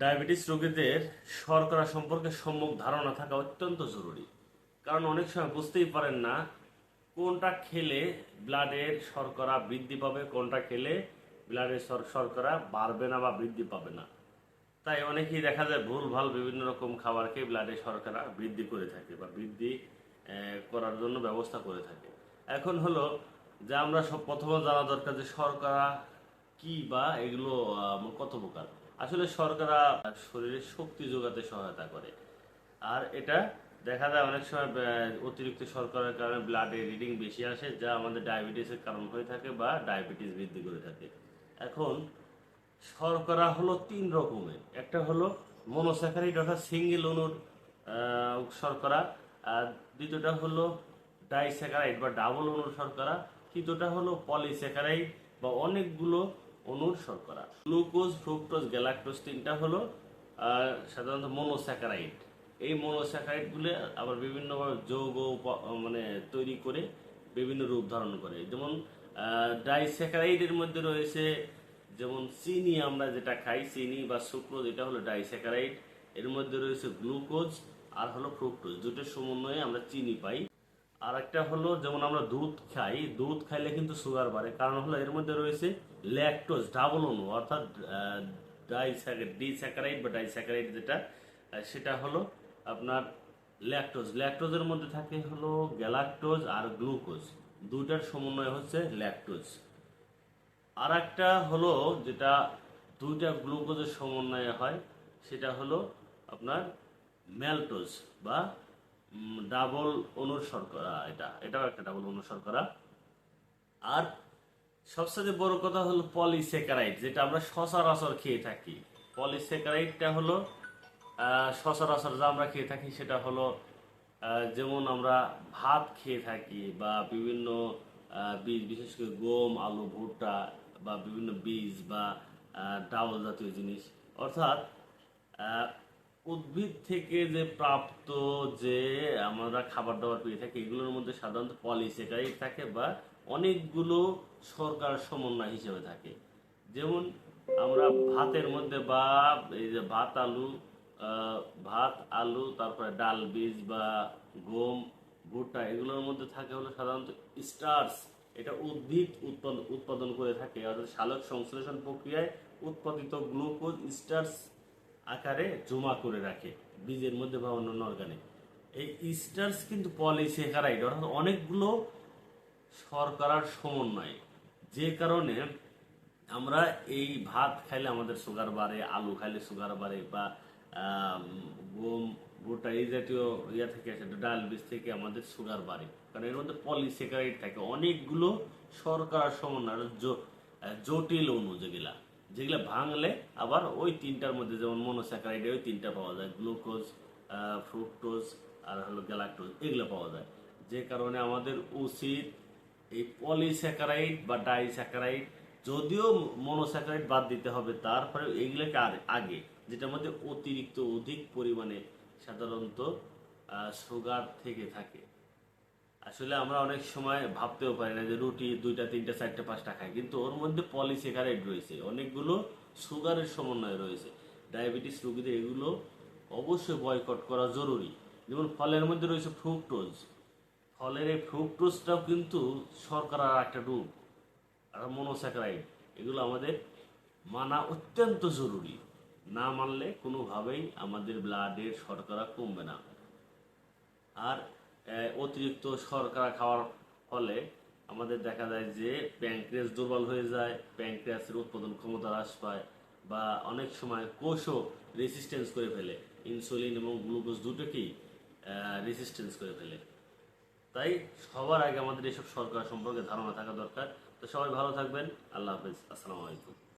Diabetes রোগীদের শর্করা সম্পর্কে সম্যক ধারণা থাকা অত্যন্ত জরুরি। কারণ অনেক সময় বুঝতেই পারেন না কোনটা খেলে ব্লাডের শর্করা বৃদ্ধি পাবে, কোনটা খেলে ব্লাডের শর্করা বাড়বে না বা বৃদ্ধি পাবে না। তাই অনেকেই দেখা যায় ভুল ভালো বিভিন্ন রকম খাবার খেয়ে ব্লাডের শর্করা বৃদ্ধি করে থাকে বা বৃদ্ধি করার জন্য ব্যবস্থা করে থাকে। এখন হলো যে আমরা সব প্রথমে জানা দরকার যে শর্করা কি বা এগুলো কত প্রকার। আসলে শর্করা শরীরে শক্তি যোগাতে সহায়তা করে। আর এটা দেখা যায় অনেক সময় অতিরিক্ত শর্করার কারণে ব্লাডে রিডিং বেশি আসে যা আমাদের ডায়াবেটিসের কারণ হয়ে থাকে বা ডায়াবেটিস বৃদ্ধি করে থাকে। এখন শর্করা হলো তিন রকমের। একটা হলো মনোস্যাকারাইড অর্থাৎ সিঙ্গেল আহ, শর্করা আর দ্বিতীয়টা হলো ডাইস্যাকারাইড বা ডাবল অণুর শর্করা তৃতীয়টা হলো পলিস্যাকারাইড বা অনেকগুলো অণুর শর্করা। গ্লুকোজ, ফ্রুক্টোজ, গ্যালাক্টোজ তিনটা হলো সাধারণত মনোস্যাকারাইড। এই মনোস্যাকারাইডগুলো আবার বিভিন্নভাবে যৌগ মানে তৈরি করে বিভিন্ন রূপ ধারণ করে। যেমন ডাইস্যাকারাইডের মধ্যে রয়েছে, যেমন চিনি আমরা যেটা খাই, চিনি বা সুক্রোজ এটা হলো ডাইস্যাকারাইড। এর মধ্যে রয়েছে গ্লুকোজ আর হলো ফ্রুক্টোজ। দুটোর সমন্বয়ে আমরা চিনি পাই। আর একটা হলো, যেমন আমরা দুধ খাই, দুধ খাইলে কিন্তু সুগার বাড়ে। কারণ হলো, এর মধ্যে রয়েছে ল্যাকটোজ ডাবল অণু অর্থাৎ ডিস্যাকারাইড বা ডাইস্যাকারাইড যেটা সেটা হলো আপনার ল্যাকটোজ ল্যাকটোজের মধ্যে থাকে হলো গ্যালাক্টোজ আর গ্লুকোজ দুইটার সমন্বয় হচ্ছে ল্যাকটোজ আর একটা হলো, যেটা দুইটা গ্লুকোজের সমন্বয়ে হয়, সেটা হলো আপনার ম্যালটোজ বা ডাবল অনুর শর্করা এটা, এটাও একটা ডাবল অনুর শর্করা। আর সবচেয়ে বড় কথা হলো পলিস্যাকারাইড যেটা আমরা সচরাচর খেয়ে থাকি। পলিস্যাকারাইডটা হলো সচরাচর যা আমরা খেয়ে থাকি সেটা হলো যেমন আমরা ভাত খেয়ে থাকি বা বিভিন্ন বীজ, বিশেষ করে গম, আলু, ভুট্টা বা বিভিন্ন বীজ বা ডাউল জাতীয় জিনিস। অর্থাৎ উদ্ভিদ থেকে যে প্রাপ্ত যে আমরা খাবার দাবার পেয়ে থাকি, এগুলোর মধ্যে সাধারণত পলিস্যাকারাইড থাকে বা অনেকগুলো সরকার সমন্বয় হিসেবে থাকে। যেমন আমরা ভাতের মধ্যে বা এই যে ভাত, আলু ভাত, আলু, তারপরে ডাল, বীজ বা গম, ভুট্টা, এগুলোর মধ্যে থাকে হলো সাধারণত স্টার্স এটা উদ্ভিদ উৎপাদন উৎপাদন করে থাকে। অর্থাৎ সালোক সংশ্লেষণ প্রক্রিয়ায় উৎপাদিত গ্লুকোজ স্টার্স আকারে জমা করে রাখে, বীজের মধ্যে বা অন্যান্য অর্গানে এই স্টার্স কিন্তু পলিস্যাকারাইড অর্থাৎ অনেকগুলো শর্করার সমন্বয়। যে কারণে আমরা এই ভাত খাইলে আমাদের সুগার বাড়ে, আলু খাইলে সুগার বাড়ে, বা গম, ভুট্টা এই জাতীয় ইয়া থেকে সেটা ডাল বীজ থেকে আমাদের সুগার বাড়ে। কারণ এর মধ্যে পলিস্যাকারাইড থাকে, অনেকগুলো শর্করার সমন্বয় জটিল অণু যেগুলা ভাঙলে আবার ওই তিনটার মধ্যে যেমন মনোস্যাকারাইড ওই তিনটা পাওয়া যায়। গ্লুকোজ ফ্রুক্টোজ আর হলো গ্যালাক্টোজ এগুলো পাওয়া যায়। যে কারণে আমাদের উচিত এই পলিস্যাকারাইড বা ডাইস্যাকারাইড যদিও মনোস্যাকারাইড বাদ দিতে হবে, তারপরে এগুলোকে আগে, যেটার মধ্যে অতিরিক্ত অধিক পরিমাণে সাধারণত সুগার থেকে থাকে। আসলে আমরা অনেক সময় ভাবতেও পারি না যে রুটি দুইটা, তিনটা, চারটা, পাঁচটা খাই। কিন্তু ওর মধ্যে পলিস্যাকারাইড রয়েছে। অনেকগুলো সুগারের সমন্বয় রয়েছে। ডায়াবেটিস রোগীদের এগুলো অবশ্যই বয়কট করা জরুরি। যেমন ফলের মধ্যে রয়েছে ফ্রুক্টোজ ফলের এই ফ্রুক্টোজটাও কিন্তু শর্করার একটা রূপ আর মনোস্যাকারাইড এগুলো আমাদের মানা অত্যন্ত জরুরি। না মানলে কোনোভাবেই আমাদের ব্লাডের শর্করা কমবে না। আর অতিরিক্ত শর্করা খাওয়ার ফলে আমাদের দেখা যায় যে প্যাঙ্ক্রিয়াস দুর্বল হয়ে যায় প্যাঙ্ক্রিয়াসের উৎপাদন ক্ষমতা হ্রাস পায় বা অনেক সময় কোষও রেসিস্টেন্স করে ফেলে। ইনসুলিন এবং গ্লুকোজ দুটোকেই রেসিস্টেন্স করে ফেলে। তাই সবার আগে আমাদের এসব সরকার সম্পর্কে ধারণা থাকা দরকার। তো সবাই ভালো থাকবেন। আল্লাহ হাফেজ। আসসালামু আলাইকুম।